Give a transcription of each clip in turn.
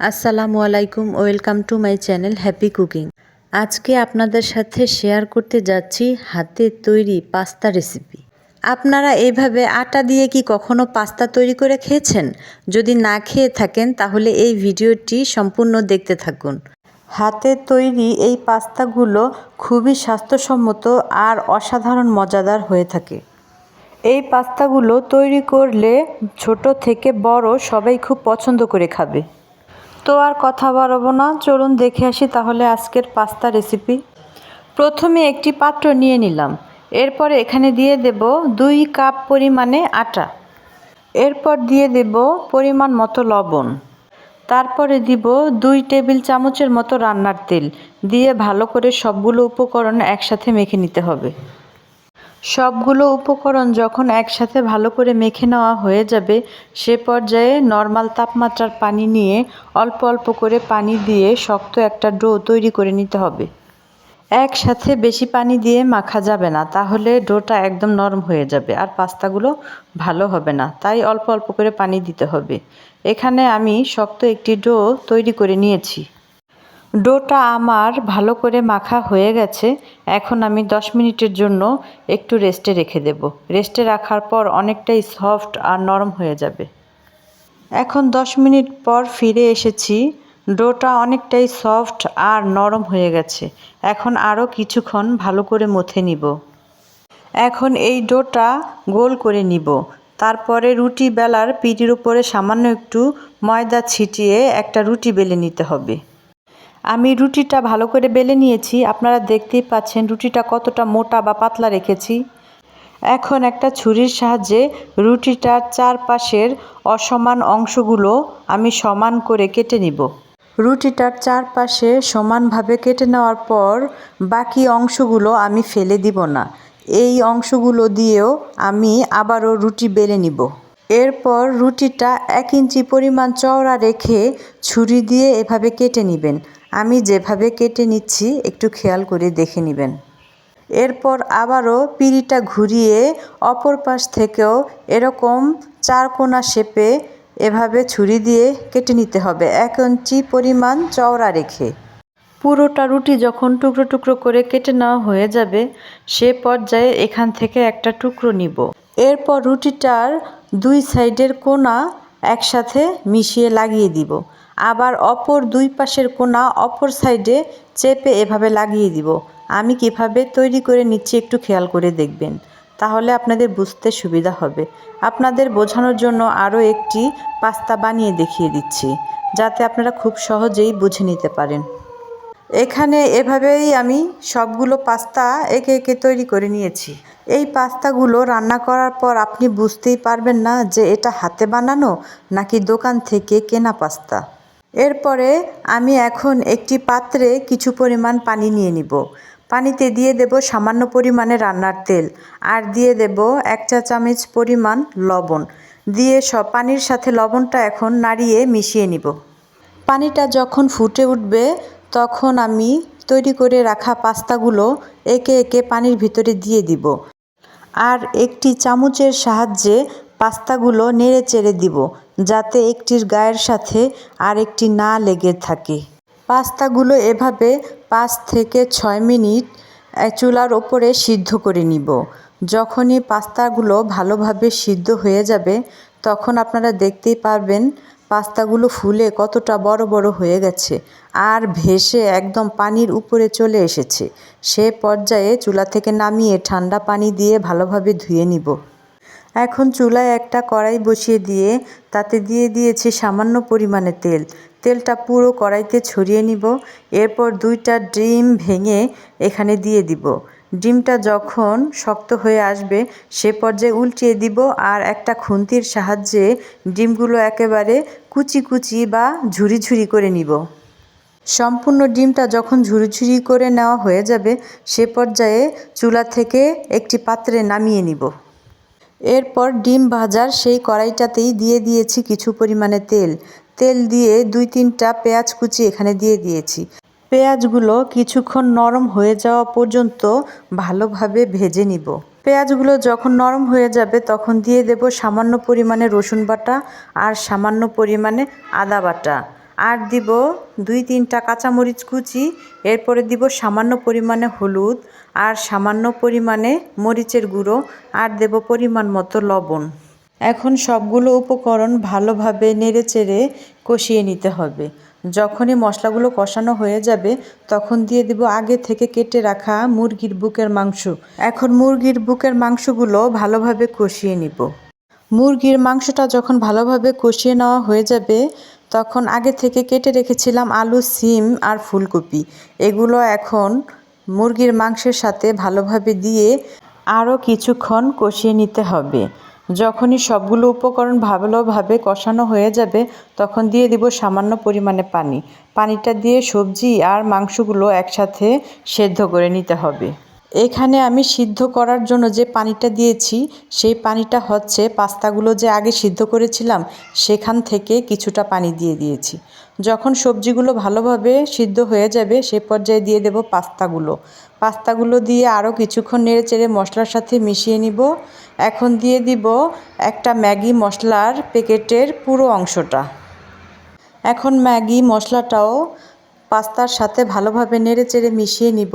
আসসালামু আলাইকুম, welcome to my channel happy cooking. আজকে আপনাদের সাথে শেয়ার করতে যাচ্ছি হাতে তৈরি পাস্তা রেসিপি। আপনারা এইভাবে আটা দিয়ে কি কখনো পাস্তা তৈরি করে খেয়েছেন? যদি না খেয়ে থাকেন, তাহলে এই ভিডিওটি সম্পূর্ণ দেখতে থাকুন। হাতে তৈরি এই পাস্তাগুলো খুবই স্বাস্থ্যসম্মত আর অসাধারণ মজাদার হয়ে থাকে। এই পাস্তাগুলো তৈরি করলে ছোট থেকে বড় সবাই খুব পছন্দ করে খাবে। তো আর কথা বাড়াবো না। চলুন দেখে আসি তাহলে আজকের পাস্তা রেসিপি প্রথমে একটি পাত্র নিয়ে নিলাম। এরপরে এখানে দিয়ে দেব দুই কাপ পরিমাণে আটা। এরপর দিয়ে দেব পরিমাণ মতো লবণ। তারপরে দিব দুই টেবিল চামচের মতো রান্নার তেল। দিয়ে ভালো করে সবগুলো উপকরণ একসাথে মেখে নিতে হবে। সবগুলো উপকরণ যখন একসাথে ভালো করে মেখে নেওয়া হয়ে যাবে, সে পর্যায়ে নর্মাল তাপমাত্রার পানি নিয়ে অল্প অল্প করে পানি দিয়ে শক্ত একটা ডো তৈরি করে নিতে হবে। একসাথে বেশি পানি দিয়ে মাখা যাবে না, তাহলে ডোটা একদম নরম হয়ে যাবে আর পাস্তাগুলো ভালো হবে না, তাই অল্প অল্প করে পানি দিতে হবে। এখানে আমি শক্ত একটি ডো তৈরি করে নিয়েছি। ডোটা আমার ভালো করে মাখা হয়ে গেছে, এখন আমি 10 মিনিটের জন্য একটু রেস্টে রেখে দেব। রেস্টে রাখার পর অনেকটাই সফট আর নরম হয়ে যাবে। এখন 10 মিনিট পর ফিরে এসেছি, ডোটা অনেকটাই সফট আর নরম হয়ে গেছে, এখন আরও কিছুক্ষণ ভালো করে মথে নিব। এখন এই ডোটা গোল করে নিব, তারপরে রুটি বেলার পিঠির উপরে সামান্য একটু ময়দা ছিটিয়ে একটা রুটি বেলে নিতে হবে। আমি রুটিটা ভালো করে বেলে নিয়েছি। আপনারা দেখতেই পাচ্ছেন রুটিটা কতটা মোটা বা পাতলা রেখেছি। এখন একটা ছুরির সাহায্যে রুটিটার চারপাশের অসমান অংশগুলো আমি সমান করে কেটে নিব। রুটিটার চারপাশে সমানভাবে কেটে নেওয়ার পর বাকি অংশগুলো আমি ফেলে দিব না। এই অংশগুলো দিয়েও আমি আবারও রুটি বেলে নিব। এরপর রুটিটা এক ইঞ্চি পরিমাণ চওড়া রেখে ছুরি দিয়ে এভাবে কেটে নেবেন। আমি যেভাবে কেটে নিচ্ছি, একটু খেয়াল করে দেখে নেবেন। এরপর আবারও পিঁড়িটা ঘুরিয়ে অপর পাশ থেকেও এরকম চার কোনা শেপে এভাবে ছুরি দিয়ে কেটে নিতে হবে, এক ইঞ্চি পরিমাণ চওড়া রেখে। পুরোটা রুটি যখন টুকরো টুকরো করে কেটে নেওয়া হয়ে যাবে, সে পর্যায়ে এখান থেকে একটা টুকরো নিব। এরপর রুটিটার দুই সাইডের কোনা একসাথে মিশিয়ে লাগিয়ে দিব। আবার অপর দুই পাশের কোনা অপর সাইডে চেপে এভাবে লাগিয়ে দিব। আমি কীভাবে তৈরি করে নিচ্ছি একটু খেয়াল করে দেখবেন। তাহলে আপনাদের বুঝতে সুবিধা হবে। আপনাদের বোঝানোর জন্য আরও একটি পাস্তা বানিয়ে দেখিয়ে দিচ্ছি, যাতে আপনারা খুব সহজেই বুঝে নিতে পারেন। এখানে এভাবেই আমি সবগুলো পাস্তা একে একে তৈরি করে নিয়েছি। এই পাস্তাগুলো রান্না করার পর আপনি বুঝতেই পারবেন না যে এটা হাতে বানানো নাকি দোকান থেকে কেনা পাস্তা। এরপরে আমি এখন একটি পাত্রে কিছু পরিমাণ পানি নিয়ে নিব। পানিতে দিয়ে দেব সামান্য পরিমাণে রান্নার তেল আর দিয়ে দেব এক চা চামচ পরিমাণ লবণ। দিয়ে সব পানির সাথে লবণটা এখন নাড়িয়ে মিশিয়ে নিব। পানিটা যখন ফুটে উঠবে তখন আমি তৈরি করে রাখা পাস্তাগুলো একে একে পানির ভিতরে দিয়ে দিব আর একটি চামচের সাহায্যে পাস্তাগুলো নেড়ে চেড়ে দিব। যাতে একটির গায়ের সাথে আরেকটি না লেগে থাকে। পাস্তাগুলো এভাবে পাঁচ থেকে ছয় মিনিট চুলার ওপরে সিদ্ধ করে নিব। যখনই পাস্তাগুলো ভালোভাবে সিদ্ধ হয়ে যাবে, তখন আপনারা দেখতেই পারবেন পাস্তাগুলো ফুলে কতটা বড় বড় হয়ে গেছে আর ভেসে একদম পানির উপরে চলে এসেছে। সে পর্যায়ে চুলা থেকে নামিয়ে ঠান্ডা পানি দিয়ে ভালোভাবে ধুয়ে নিব। এখন চুলায় একটা কড়াই বসিয়ে দিয়ে তাতে দিয়ে দিয়েছি সামান্য পরিমাণে তেল। তেলটা পুরো কড়াইতে ছড়িয়ে নিব। এরপর দুইটা ডিম ভেঙে এখানে দিয়ে দিব। ডিমটা যখন শক্ত হয়ে আসবে, সে পর্যায়ে উল্টিয়ে দিব আর একটা খুন্তির সাহায্যে ডিমগুলো একেবারে কুচি কুচি বা ঝুরি ঝুরি করে নিব। সম্পূর্ণ ডিমটা যখন ঝুরি ঝুরি করে নেওয়া হয়ে যাবে, সে পর্যায়ে চুলা থেকে একটি পাত্রে নামিয়ে নিব। এরপর ডিম ভাজার সেই কড়াইটাতেই দিয়ে দিয়েছি কিছু পরিমাণে তেল। তেল দিয়ে দুই তিনটা পেঁয়াজ কুচি এখানে দিয়ে দিয়েছি। পেঁয়াজগুলো কিছুক্ষণ নরম হয়ে যাওয়া পর্যন্ত ভালোভাবে ভেজে নিব। পেঁয়াজগুলো যখন নরম হয়ে যাবে তখন দিয়ে দেব সামান্য পরিমাণে রসুন বাটা আর সামান্য পরিমাণে আদা বাটা। আর দিব দুই তিনটা কাঁচামরিচ কুচি, এরপরে দিব সামান্য পরিমাণে হলুদ আর সামান্য পরিমাণে মরিচের গুঁড়ো আর দেব পরিমাণ মতো লবণ। এখন সবগুলো উপকরণ ভালোভাবে নেড়েচেড়ে কষিয়ে নিতে হবে। যখনই মশলাগুলো কষানো হয়ে যাবে, তখন দিয়ে দিব আগে থেকে কেটে রাখা মুরগির বুকের মাংস। এখন মুরগির বুকের মাংসগুলো ভালোভাবে কষিয়ে নিব। মুরগির মাংসটা যখন ভালোভাবে কষিয়ে নেওয়া হয়ে যাবে তখন আগে থেকে কেটে রেখেছিলাম আলু, সিম আর ফুলকপি। এগুলো এখন মুরগির মাংসের সাথে ভালোভাবে দিয়ে আরও কিছুক্ষণ কষিয়ে নিতে হবে। যখনই সবগুলো উপকরণ ভালোভাবে কষানো হয়ে যাবে, তখন দিয়ে দিব সামান্য পরিমাণে পানি। পানিটা দিয়ে সবজি আর মাংসগুলো একসাথে সেদ্ধ করে নিতে হবে। এখানে আমি সিদ্ধ করার জন্য যে পানিটা দিয়েছি, সেই পানিটা হচ্ছে পাস্তাগুলো যে আগে সিদ্ধ করেছিলাম, সেখান থেকে কিছুটা পানি দিয়ে দিয়েছি। যখন সবজিগুলো ভালোভাবে সিদ্ধ হয়ে যাবে, সে পর্যায়ে দিয়ে দেব পাস্তাগুলো। পাস্তাগুলো দিয়ে আরও কিছুক্ষণ নেড়ে চেড়ে মশলার সাথে মিশিয়ে নিব। এখন দিয়ে দিব একটা ম্যাগি মশলার প্যাকেটের পুরো অংশটা। এখন ম্যাগি মশলাটাও পাস্তার সাথে ভালোভাবে নেড়ে চেড়ে মিশিয়ে নিব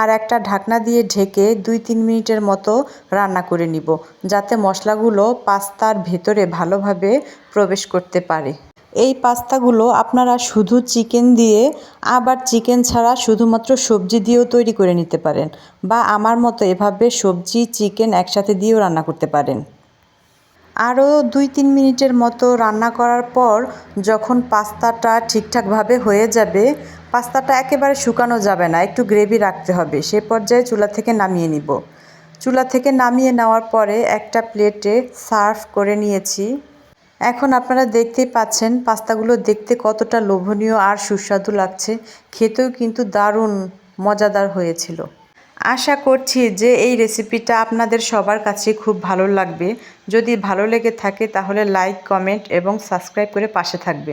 আর একটা ঢাকনা দিয়ে ঢেকে দুই তিন মিনিটের মতো রান্না করে নিব, যাতে মশলাগুলো পাস্তার ভেতরে ভালোভাবে প্রবেশ করতে পারে। এই পাস্তাগুলো আপনারা শুধু চিকেন দিয়ে, আবার চিকেন ছাড়া শুধুমাত্র সবজি দিয়েও তৈরি করে নিতে পারেন বা আমার মতো এভাবে সবজি, চিকেন একসাথে দিয়েও রান্না করতে পারেন। আরও দুই তিন মিনিটের মতো রান্না করার পর যখন পাস্তাটা ঠিকঠাকভাবে হয়ে যাবে, পাস্তাটা একেবারে শুকানো যাবে না, একটু গ্রেভি রাখতে হবে। সে পর্যায়ে চুলা থেকে নামিয়ে নিব। চুলা থেকে নামিয়ে নেওয়ার পরে একটা প্লেটে সার্ভ করে নিয়েছি। এখন আপনারা দেখতেই পাচ্ছেন পাস্তাগুলো দেখতে কতটা লোভনীয় আর সুস্বাদু লাগছে। খেতেও কিন্তু দারুণ, মজাদার হয়েছিল। আশা করছি যে এই রেসিপিটা আপনাদের সবার কাছে খুব ভালো লাগবে। যদি ভালো লেগে থাকে তাহলে লাইক কমেন্ট এবং সাবস্ক্রাইব করে পাশে থাকবে।